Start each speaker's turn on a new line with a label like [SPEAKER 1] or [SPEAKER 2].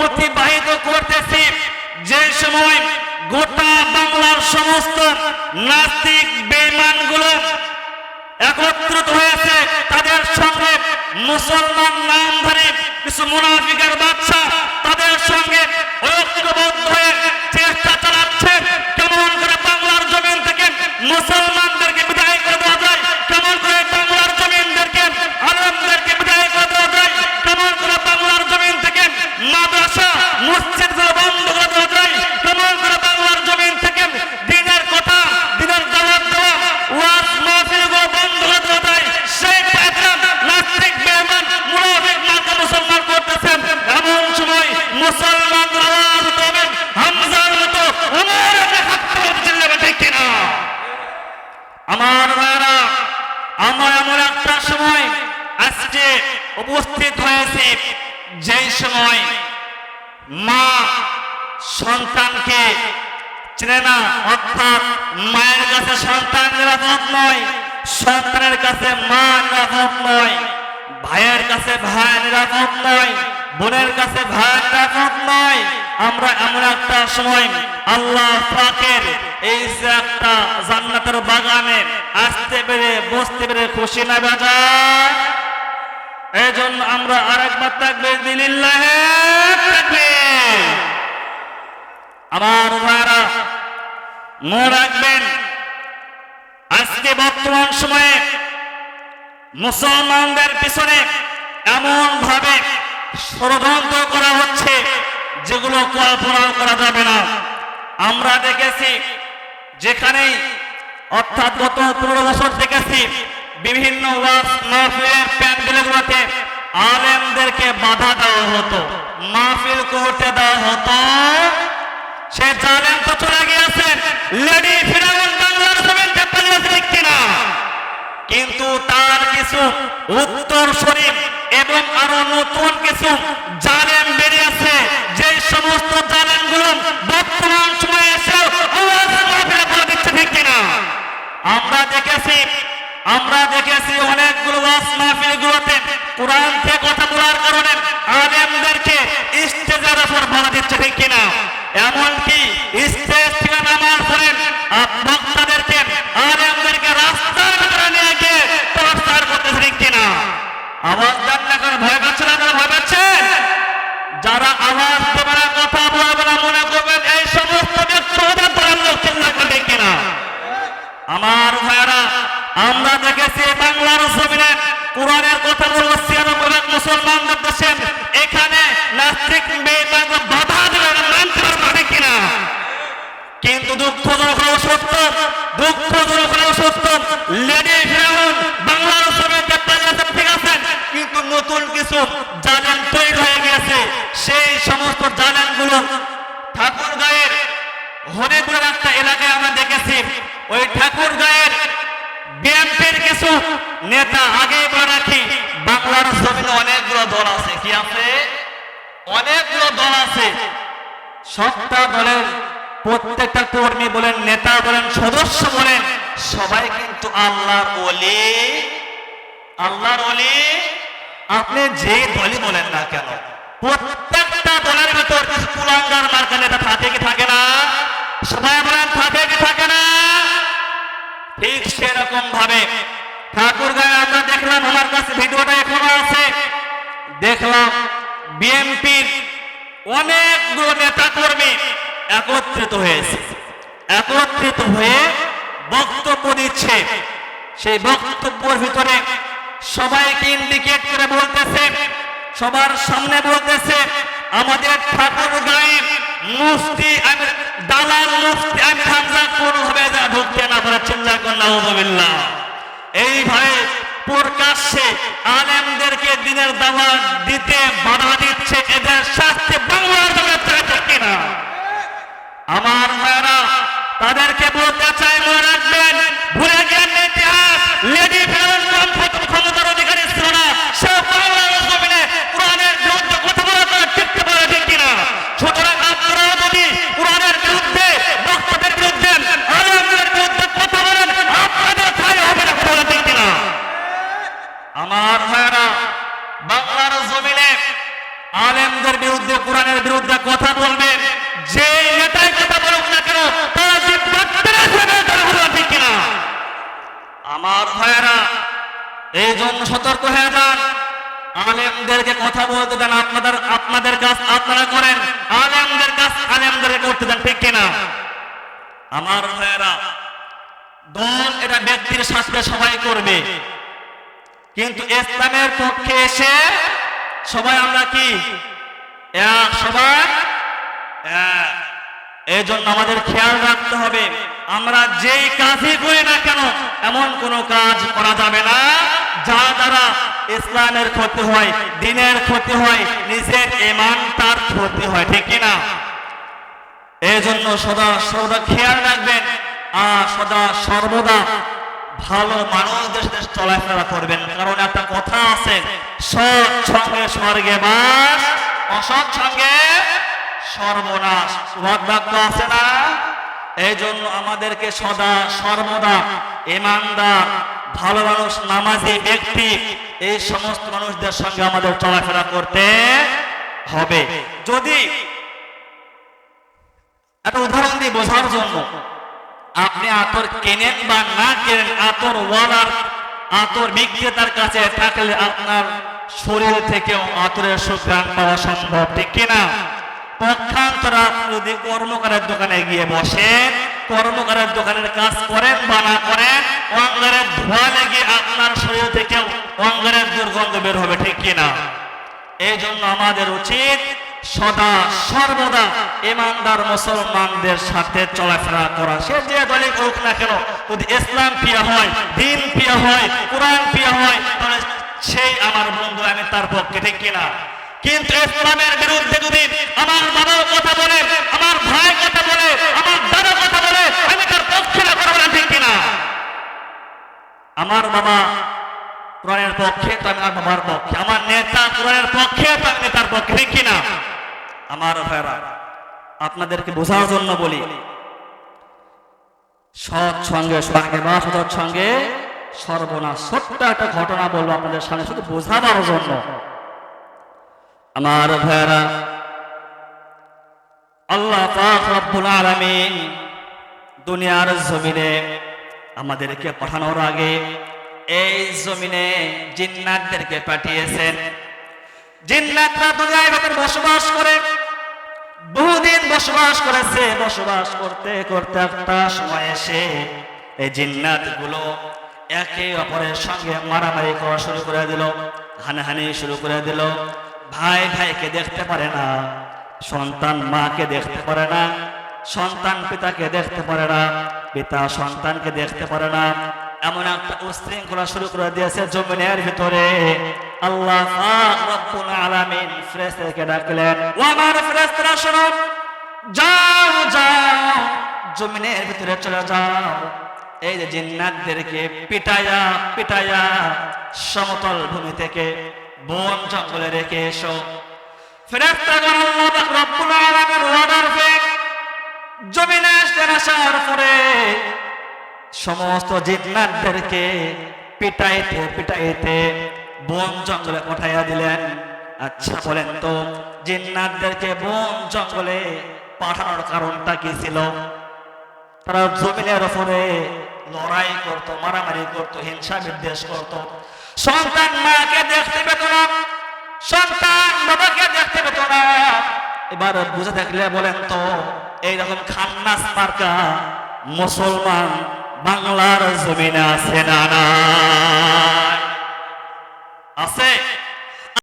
[SPEAKER 1] অতিবাহিত করতেছি। যে সময় গোটা বাংলার সমস্ত নাস্তিক বেমানগুলো একত্রিত হয়েছে, তাদের সঙ্গে মুসলমান নামধারী কিছু মুনাফিকের বাচ্চা তাদের সঙ্গে ঐক্যবদ্ধ হয়ে চেষ্টা চালাচ্ছে কেমন করে বাংলার জমিন থেকে মুসলমানদেরকে বিদায় করে দেওয়া যায় কেমন করে বাংলার জমিনদেরকে আলমদেরকে বিদায় করে দেওয়া যায় কেমন করে বাংলার জমিন থেকে মাদ্রাসা মসজিদ বন্ধ করে দেওয়া যায় কেমন করে বাংলার জমিন থেকে দিনের কথা দিনের দাওয়াত দেওয়া ওয়াজ মাহফিলগুলো বন্ধ করে দেওয়া যায় সেই কাজটা নাস্তিক বেঈমান মুনাফিক মার্কা মুসলমান করতেছেন এমন সময় মুসলমান আওয়াজ দেবেন হামজার মতো আমার হাত চিল্লাবে ঠিক কিনা আমার ভাইরা আমরা এমন একটা সময় আজকে উপস্থিত হয়েছে, যেই সময় মা সন্তানকে চেনে না, অর্থাৎ মায়ের কাছে সন্তান নিরাপদ নয়, সন্তানের কাছে মা নিরাপদ নয়, ভাইয়ের কাছে ভাই নিরাপদ নয়, বোনের কাছে ভাই নিরাপদ নয় আমরা এমন একটা সময় আল্লাহ পাকের এই যে একটা জান্নাতের বাগানে আসতে পেরে, বসতে পেরে খুশি না বাজার এই জন্য আমরা আরেকবার থাকবে দিলিল্লাহ আমার ভাইরা, মনে রাখবেন, আজকে বর্তমান সময়ে মুসলমানদের পিছনে এমন ভাবে ষড়যন্ত্র করা হচ্ছে যেগুলো কল্পনা করা যাবে না। আমরা দেখেছি, যেখানেই অর্থাৎ গত পনেরো বছর দেখেছি, বিভিন্ন আলেমদেরকে বাধা দেওয়া হতো, মাহফিল করতে দেওয়া হতো। সে জালেম তো চলে গিয়েছেন লেডি কিন্তু তার কিছু উত্তর শরীফ এবং আরও নতুন কিছু জালেম বেরিয়েছে যে সমস্ত জালেমগুলো বর্তমান সময়ে এসে আওয়াজ মাহফিলে বলে দিচ্ছে ঠিক কিনা আমরা দেখেছি আমরা দেখেছি অনেকগুলো ওয়াজ মাহফিলগুলোতে কোরআন থেকে কথা বলার কারণে আলেমদেরকে স্টেজের উপর ভাড়া দিচ্ছে ঠিক কিনা এমনকি স্টেজ থেকে নামার পরে আহ, বক্তাদেরকে আলেমদেরকে রাস্তার ভিতরে নিয়ে গিয়ে টর্চার করতেছে ঠিক কিনা আওয়াজ দেন না করে ভয় পাচ্ছে না ভয় পাচ্ছেন যারা আওয়াজ দেবে না কথা বলবে না মনে করবেন এই সমস্ত ব্যক্তি ওদের দলের লোক চিন্তা করবে কিনা আমার ভাইরা, আমরা দেখেছি বাংলার জমিনে কোরআনের কথা বলব মুসলমানদের দেশে এখানে নাস্তিক কিন্তু দুঃখজনক হলেও সত্য, দুঃখজনক হলেও সত্য, লেডি ফিরাউন বাংলার জমিনে পালিয়েছে ঠিক আছে, কিন্তু নতুন কিছু জালেন তৈরি হয়ে গেছে সেই সমস্ত জালেনগুলো ঠাকুর গায়ের হরিপুরের একটা এলাকায় আমরা দেখেছি। ওই ঠাকুর কিছু নেতা আগে রাখি, বাংলার জমিনে অনেকগুলো দল আছে। কি আছে? অনেকগুলো দল আছে। সবটা দলের প্রত্যেকটা কর্মী বলেন, নেতা বলেন, সদস্য বলেন, সবাই কিন্তু আল্লাহর ওলি। আল্লাহর ওলি। আপনি যে দলই বলেন না কেন, প্রত্যেকটা দলের ভিতর কিছু কুলাঙ্গার মার্কা নেতা থাকে কি থাকে না? সবাই বলেন, থাকে কি থাকে না? ঠিক সেরকম ভাবে দেখলাম আমার কাছে ভিডিওটা এখনও আছে। দেখলাম বিএনপির অনেকগুলো নেতা কর্মী একত্রিত হয়েছে। একত্রিত হয়ে বক্তব্য দিচ্ছে। সেই বক্তব্যের ভিতরে সবাইকে ইন্ডিকেট করে বলতেছে, সবার সামনে বলতেছে, আমাদের ঠাকুর গায়ে মুফতি আমি দালাল মুফতি আমি হামজা কোন ভাবে যা ঢুকতে না পারে। চিন্তা করেন নাউজুবিল্লাহ এইভাবে প্রকাশ্যে আলেমদেরকে দিনের দাওয়াত দিতে বাধা দিচ্ছে এদের শাস্তি বাংলার কিনা? আমার ভাইরা তাদেরকে বলতে চাই মনে রাখবেন ভুলে গেলেন ইতিহাস লেডি ফেরন কম প্রথম ক্ষমতার অধিকারী ছিল না সে বাংলার জমিনে কোরআনের বিরুদ্ধে কথা বলা তারা টিকতে পারে ঠিক কিনা সুতরাং আপনারা যদি কোরআনের বিরুদ্ধে বক্তব্যের বিরুদ্ধে আলেমদের বিরুদ্ধে কথা বলেন আপনাদের ঠাই হবে না কথা বলা ঠিক কিনা আমার ভাইরা বাংলার জমিনে আলেমদের বিরুদ্ধে কোরআনের বিরুদ্ধে কথা বলবে যে নেতাই কথা বলুক না কেন তার জিব্বা কেটে ফেলবে, তার কথা ঠিক কিনা আমার ভাইয়েরা এই জন্য সতর্ক হয়ে যান। আলেমদেরকে কথা বলতে দেন, আপনাদের আপনাদের কাজ আপনারা করেন। আলেমদের কাজ আলেমদেরকে করতে দেন, ঠিক কিনা? আমার ভাইয়েরা দল এটা ব্যক্তির সাথে সবাই করবে। কিন্তু ইসলামের পক্ষে এসে সবাই আমরা কি? এক, সবাই। এই জন্য আমাদের খেয়াল রাখতে হবে। আমরা যেই কাজই করি না কেন, এমন কোনো কাজ করা যাবে না। যা দ্বারা ইসলামের ক্ষতি হয়, দিনের ক্ষতি হয়, নিজের ইমান তার ক্ষতি হয়, ঠিক কিনা? এই জন্য সদা সদা খেয়াল রাখবেন আর সদা সর্বদা ভালো মানুষদের সাথে চলাফেরা করবেন। কারণ একটা কথা আছে, সৎ সঙ্গে স্বর্গে বাস, অসৎ সঙ্গে সর্বনাশ। বাক্য আছে না? এই জন্য আমাদেরকে সদা সর্বদা ইমানদার ভালো মানুষ, নামাজি ব্যক্তি, এই সমস্ত মানুষদের সঙ্গে আমাদের চলাফেরা করতে হবে। যদি একটা উদাহরণ দিয়ে বোঝার জন্য, আপনি আতর কেনেন বা না কেনেন, আতর ওয়ালার, আতর বিক্রেতার কাছে থাকলে আপনার শরীর থেকেও আতরের সুঘ্রাণ পাওয়া সম্ভব ঠিক কিনা? কর্মকারের দোকানে গিয়ে বসেন, কর্মকারের দোকানের কাজ করেন করেন অঙ্গারের ধোয়া লেগে আপনার শরীর থেকেও অঙ্গারের দুর্গন্ধ বের হবে, ঠিক কিনা এই জন্য আমাদের উচিত সদা সর্বদা ইমানদার মুসলমানদের সাথে চলাফেরা করা। সে যে দলে করুক না কেন, যদি ইসলাম প্রিয় হয়, দিন প্রিয় হয়, কোরআন প্রিয় হয়, তাহলে সেই আমার বন্ধু আমি তার পক্ষে, ঠিক কিনা কিন্তু ইসলামের বিরুদ্ধে যদি আমার বাবার কথা বলে, আমার ভাই কথা বলে, আমার দাদা কথা বলে, আমি তার পক্ষে না করব না ঠিক কিনা? আমার বাবা কোরআনের পক্ষে, তো আমি আমার পক্ষে। আমার নেতা কোরআনের পক্ষে, তো আমি নেতার পক্ষে, ঠিক কিনা? আমার ভাইরা আপনাদেরকে বোঝার জন্য বলি, সৎ সঙ্গে সঙ্গে বা সৎ সঙ্গে সর্বনাশ। ছোট্ট একটা ঘটনা বলব আপনাদের সামনে, শুধু বোঝাবার জন্য। আমার ভাইরা, আল্লাহ পাক রব্বুল দুনিয়ার জমিনে আমাদেরকে পাঠানোর আগে এই জমিনে জিন্নাতদেরকে পাঠিয়েছেন। জিন্নাতরা দুনিয়ায় ভেতর বসবাস করে, বহুদিন বসবাস করেছে, বসবাস করতে করতে একটা সময় এসে এই জিন্নাতগুলো একে অপরের সঙ্গে মারামারি করা শুরু করে দিল, হানাহানি শুরু করে দিল। ভাই ভাইকে দেখতে পারে না, সন্তান মাকে দেখতে পারে না, সন্তান পিতাকে দেখতে পারে না, পিতা সন্তানকে দেখতে পারে না। এমন একটা উশৃঙ্খলা শুরু করে দিয়েছে জমিনের ভিতরে। আল্লাহ আলামিন ফেরেশতাকে ডাকলেন, ও আমার শোনো, যাও যাও, জমিনের ভিতরে চলে যাও। এই যে জিন্নাতদেরকে পিটায়া পিটায়া সমতল ভূমি থেকে বন জঙ্গলে রেখে এসো। সমস্ত জিন্নাতদেরকে পিটাইতে পিটাইতে বন জঙ্গলে পাঠাইয়া দিলেন। আচ্ছা বলেন তো, জিন্নাতদেরকে বন জঙ্গলে পাঠানোর কারণটা কি ছিল? তারা জমিনের উপরে লড়াই করতো, মারামারি করতো, হিংসা বিদ্বেষ করত। সন্তান মাকে দেখতে পেত না। সন্তান বাবাকে দেখতে পেত না। এবার বুঝে দেখলে বলেন তো, এইরকম খান্নাস পার্কা মুসলমান বাংলার জমিনে আছে না আছে।